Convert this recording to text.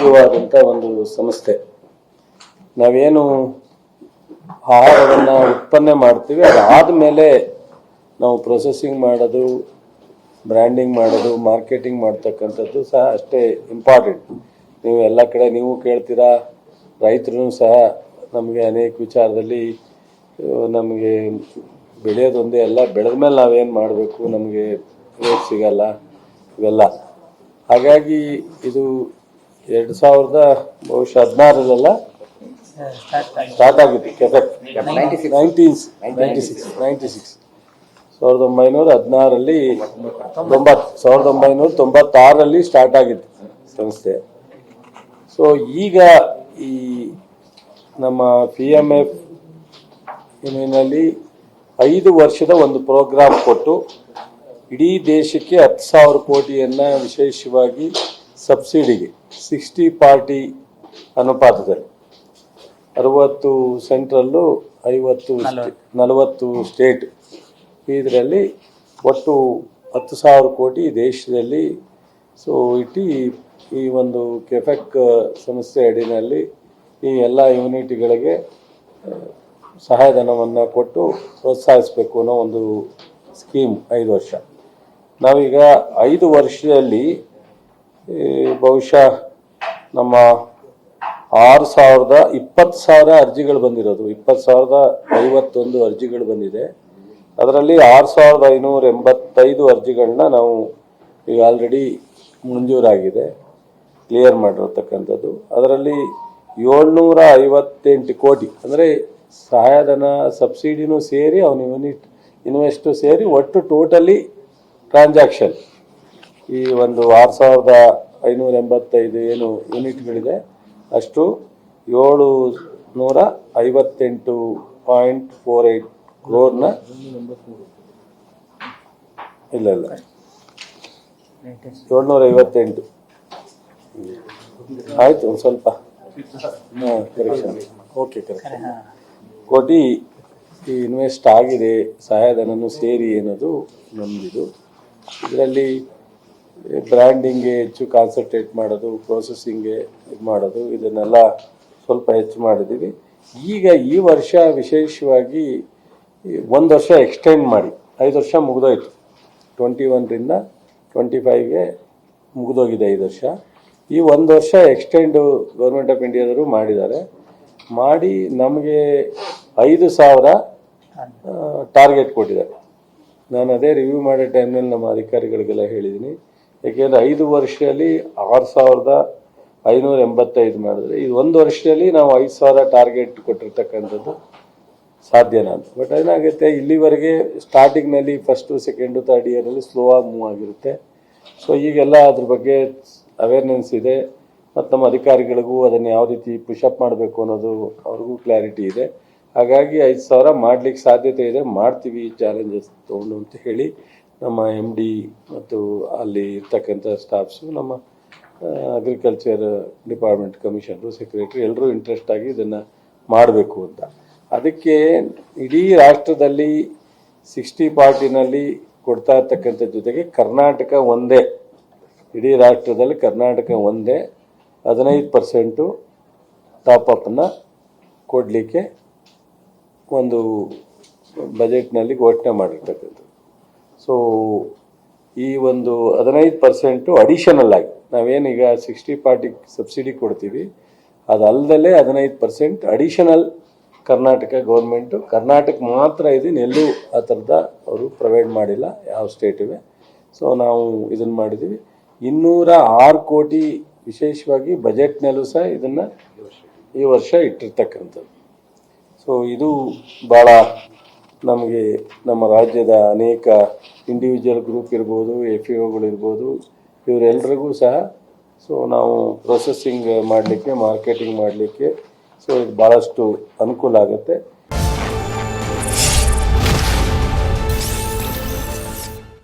ಮುಖ್ಯವಾದಂಥ ಒಂದು ಸಂಸ್ಥೆ. ನಾವೇನು ಆಹಾರವನ್ನು ಉತ್ಪನ್ನ ಮಾಡ್ತೀವಿ ಅದಾದಮೇಲೆ ನಾವು ಪ್ರೊಸೆಸಿಂಗ್ ಮಾಡೋದು ಬ್ರ್ಯಾಂಡಿಂಗ್ ಮಾಡೋದು ಮಾರ್ಕೆಟಿಂಗ್ ಮಾಡ್ತಕ್ಕಂಥದ್ದು ಸಹ ಅಷ್ಟೇ ಇಂಪಾರ್ಟೆಂಟ್ ನೀವು ಎಲ್ಲ ಕಡೆ ನೀವು ಕೇಳ್ತೀರಾ, ರೈತರು ಸಹ ನಮಗೆ ಅನೇಕ ವಿಚಾರದಲ್ಲಿ ನಮಗೆ ಬೆಳೆಯೋದೊಂದೇ ಎಲ್ಲ ಬೆಳೆದ ಮೇಲೆ ನಾವೇನು ಮಾಡಬೇಕು, ನಮಗೆ ರೇಟ್ ಸಿಗಲ್ಲ, ಇವೆಲ್ಲ. ಹಾಗಾಗಿ ಇದು ಎರಡು ಸಾವಿರದ ಬಹುಶಃ ಹದಿನಾರರಲ್ಲ? ಸ್ಟಾರ್ಟ್ ಆಗಿತ್ತು ಕೆಫೆಕ್ nineteens ninety six ninety six ಸಾವಿರದ ಒಂಬೈನೂರ ಹದಿನಾರಲ್ಲಿ ತೊಂಬತ್ತು ಸಾವಿರದ ಒಂಬೈನೂರ ತೊಂಬತ್ತಾರರಲ್ಲಿ ಸ್ಟಾರ್ಟ್ ಆಗಿತ್ತು ಸಂಸ್ಥೆ. ಸೊ ಈಗ ಈ ನಮ್ಮ ಪಿ ಎಂ ಎಫ್ನಲ್ಲಿ ಐದು ವರ್ಷದ ಒಂದು ಪ್ರೋಗ್ರಾಮ್ ಕೊಟ್ಟು ಇಡೀ ದೇಶಕ್ಕೆ ಹತ್ತು ಸಾವಿರ ಕೋಟಿಯನ್ನ ವಿಶೇಷವಾಗಿ ಸಬ್ಸಿಡಿಗೆ ಸಿಕ್ಸ್ಟಿ ಪಾರ್ಟಿ ಅನುಪಾತದಲ್ಲಿ. ಅರವತ್ತು ಸೆಂಟ್ರಲ್ಲು ಐವತ್ತು ನಲವತ್ತು. ಸ್ಟೇಟ್. ಇದರಲ್ಲಿ ಒಟ್ಟು ಹತ್ತು ಸಾವಿರ ಕೋಟಿ ದೇಶದಲ್ಲಿ ಸೊ ಇಟ್ಟು ಈ ಒಂದು ಕೆಫೆಕ್ ಸಂಸ್ಥೆ ಅಡಿನಲ್ಲಿ ಈ ಎಲ್ಲ ಯೂನಿಟ್ಗಳಿಗೆ ಸಹಾಯಧನವನ್ನು ಕೊಟ್ಟು ಪ್ರೋತ್ಸಾಹಿಸಬೇಕು ಅನ್ನೋ ಒಂದು ಸ್ಕೀಮ್ ಐದು ವರ್ಷ. ನಾವೀಗ ಐದು ವರ್ಷದಲ್ಲಿ ಬಹುಶಃ ನಮ್ಮ ಆರು ಸಾವಿರದ ಇಪ್ಪತ್ತು ಸಾವಿರ ಅರ್ಜಿಗಳು ಬಂದಿರೋದು. ಇಪ್ಪತ್ತು ಸಾವಿರದ ಐವತ್ತೊಂದು ಅರ್ಜಿಗಳು ಬಂದಿದೆ. ಅದರಲ್ಲಿ ಆರು ಸಾವಿರದ ಐನೂರ ಎಂಬತ್ತೈದು ಅರ್ಜಿಗಳನ್ನ ನಾವು ಈಗ ಆಲ್ರೆಡಿ ಮಂಜೂರಾಗಿದೆ. ಕ್ಲಿಯರ್ ಮಾಡಿರತಕ್ಕಂಥದ್ದು. ಅದರಲ್ಲಿ ಏಳ್ನೂರ ಐವತ್ತೆಂಟು ಕೋಟಿ, ಅಂದರೆ ಸಹಾಯಧನ ಸಬ್ಸಿಡಿನೂ ಸೇರಿ ಅವನ ಯೂನಿಟ್ ಇನ್ವೆಸ್ಟು ಸೇರಿ ಒಟ್ಟು ಟೋಟಲಿ ಟ್ರಾನ್ಸಾಕ್ಷನ್ ಈ ಒಂದು ಆರು ಸಾವಿರದ ಐನೂರ ಎಂಬತ್ತೈದು ಏನು ಯೂನಿಟ್ಗಳಿದೆ, ಅಷ್ಟು ಏಳು ನೂರ ಐವತ್ತೆಂಟು ಪಾಯಿಂಟ್ ಫೋರ್ ಏಟ್ ಕ್ರೋರ್ನ ಇಲ್ಲ ಇಲ್ಲ. ಏಳ್ನೂರ ಐವತ್ತೆಂಟು. ಆಯ್ತು, ಒಂದು ಸ್ವಲ್ಪ. ಹಾಂ ಕರೆಕ್ಷನ್ ಓಕೆ ಕರೆಕ್ಷನ್ ಕೋಟಿ ಈ ಇನ್ವೆಸ್ಟ್ ಆಗಿದೆ, ಸಹಾಯಧನನು ಸೇರಿ ಅನ್ನೋದು ನಮ್ಮದಿದು ಇದರಲ್ಲಿ ಬ್ರ್ಯಾಂಡಿಂಗ್ಗೆ ಹೆಚ್ಚು ಕಾನ್ಸಂಟ್ರೇಟ್ ಮಾಡೋದು ಪ್ರೊಸೆಸಿಂಗ್ಗೆ ಇದು ಮಾಡೋದು, ಇದನ್ನೆಲ್ಲ ಸ್ವಲ್ಪ ಹೆಚ್ಚು ಮಾಡಿದ್ದೀವಿ ಈಗ ಈ ವರ್ಷ ವಿಶೇಷವಾಗಿ ಒಂದು ವರ್ಷ ಎಕ್ಸ್ಟೆಂಡ್ ಮಾಡಿ, ಐದು ವರ್ಷ ಮುಗಿದೋಯ್ತು. ಟ್ವೆಂಟಿ ಒನ್ರಿಂದ ಟ್ವೆಂಟಿ ಫೈವ್ಗೆ ಮುಗಿದೋಗಿದೆ ಐದು ವರ್ಷ. ಈ ಒಂದು ವರ್ಷ ಎಕ್ಸ್ಟೆಂಡು ಗೌರ್ಮೆಂಟ್ ಆಫ್ ಇಂಡಿಯಾದವರು ಮಾಡಿದ್ದಾರೆ. ಮಾಡಿ ನಮಗೆ ಐದು ಸಾವಿರ ಟಾರ್ಗೆಟ್ ಕೊಟ್ಟಿದ್ದಾರೆ. ನಾನು ಅದೇ ರಿವ್ಯೂ ಮಾಡೋ ಟೈಮ್ನಲ್ಲಿ ನಮ್ಮ ಅಧಿಕಾರಿಗಳಿಗೆಲ್ಲ ಹೇಳಿದ್ದೀನಿ ಯಾಕೆಂದರೆ ಐದು ವರ್ಷದಲ್ಲಿ ಆರು ಸಾವಿರದ ಐನೂರ ಎಂಬತ್ತೈದು ಮಾಡಿದ್ರೆ, ಇದು ಒಂದು ವರ್ಷದಲ್ಲಿ ನಾವು ಐದು ಸಾವಿರ ಟಾರ್ಗೆಟ್ ಕೊಟ್ಟಿರ್ತಕ್ಕಂಥದ್ದು ಸಾಧ್ಯನಾ ಅಂತ. ಬಟ್ ಏನಾಗುತ್ತೆ, ಇಲ್ಲಿವರೆಗೆ ಸ್ಟಾರ್ಟಿಂಗ್ನಲ್ಲಿ ಫಸ್ಟು, ಸೆಕೆಂಡು ತರ್ಡ್ ಇಯರಲ್ಲಿ ಸ್ಲೋ ಆಗಿ ಮೂವ್ ಆಗಿರುತ್ತೆ. ಸೊ, ಈಗೆಲ್ಲ ಅದ್ರ ಬಗ್ಗೆ ಅವೇರ್ನೆಸ್ ಇದೆ. ಮತ್ತು ನಮ್ಮ ಅಧಿಕಾರಿಗಳಿಗೂ ಅದನ್ನು ಯಾವ ರೀತಿ ಪುಷಪ್ ಮಾಡಬೇಕು ಅನ್ನೋದು ಅವ್ರಿಗೂ ಕ್ಲಾರಿಟಿ ಇದೆ. ಹಾಗಾಗಿ ಐದು ಸಾವಿರ ಮಾಡ್ಲಿಕ್ಕೆ ಸಾಧ್ಯತೆ ಇದೆ. ಮಾಡ್ತೀವಿ ಚಾಲೆಂಜಸ್ ತೊಗೊಂಡು ಅಂತ ಹೇಳಿ ನಮ್ಮ ಎಂ ಡಿ ಮತ್ತು ಅಲ್ಲಿ ಇರ್ತಕ್ಕಂಥ ಸ್ಟಾಫ್ಸು ನಮ್ಮ ಅಗ್ರಿಕಲ್ಚರ್ ಡಿಪಾರ್ಟ್ಮೆಂಟ್ ಕಮಿಷನರು ಸೆಕ್ರೆಟರಿ ಎಲ್ಲರೂ ಇಂಟ್ರೆಸ್ಟ್ ಆಗಿ ಇದನ್ನು ಮಾಡಬೇಕು ಅಂತ. ಅದಕ್ಕೆ ಇಡೀ ರಾಷ್ಟ್ರದಲ್ಲಿ ಸಿಕ್ಸ್ಟಿ ಪಾರ್ಟಿನಲ್ಲಿ ಕೊಡ್ತಾ ಇರ್ತಕ್ಕಂಥ ಜೊತೆಗೆ ಕರ್ನಾಟಕ ಒಂದೇ. ಇಡೀ ರಾಷ್ಟ್ರದಲ್ಲಿ ಕರ್ನಾಟಕ ಒಂದೇ. ಹದಿನೈದು ಪರ್ಸೆಂಟು ಟಾಪನ್ನು ಕೊಡಲಿಕ್ಕೆ ಒಂದು ಬಜೆಟ್ನಲ್ಲಿ ಘೋಷಣೆ ಮಾಡಿರ್ತಕ್ಕಂಥದ್ದು. ಸೊ ಈ ಒಂದು ಹದಿನೈದು ಪರ್ಸೆಂಟು ಅಡಿಷನಲ್ ಆಗಿ, ನಾವೇನೀಗ ಸಿಕ್ಸ್ಟಿ ಪಾರ್ಟಿ ಸಬ್ಸಿಡಿ ಕೊಡ್ತೀವಿ. ಅದಲ್ಲದಲ್ಲೇ ಹದಿನೈದು percent additional Karnataka government Karnataka ಮಾತ್ರ ಇದನ್ನು ಎಲ್ಲೂ ಆ ಥರದ ಅವರು ಪ್ರೊವೈಡ್ ಮಾಡಿಲ್ಲ, ಯಾವ ಸ್ಟೇಟಿವೆ ಸೊ ನಾವು ಇದನ್ನು ಮಾಡಿದ್ದೀವಿ ಇನ್ನೂರ ಆರು ಕೋಟಿ ವಿಶೇಷವಾಗಿ ಬಜೆಟ್ನಲ್ಲೂ ಸಹ ಇದನ್ನು ಈ ವರ್ಷ ಇಟ್ಟಿರ್ತಕ್ಕಂಥದ್ದು. ಸೊ ಇದು ಭಾಳ ನಮಗೆ ನಮ್ಮ ರಾಜ್ಯದ ಅನೇಕ ಇಂಡಿವಿಜುವಲ್ ಗ್ರೂಪ್ ಇರ್ಬೋದು ಎಫ್ ಇ ಇರ್ಬೋದು ಇವರೆಲ್ಲರಿಗೂ ಸಹ ಸೊ ನಾವು ಪ್ರೊಸೆಸಿಂಗ್ ಮಾಡಲಿಕ್ಕೆ ಮಾರ್ಕೆಟಿಂಗ್ ಮಾಡಲಿಕ್ಕೆ ಸೊ ಇದು ಭಾಳಷ್ಟು ಅನುಕೂಲ ಆಗುತ್ತೆ.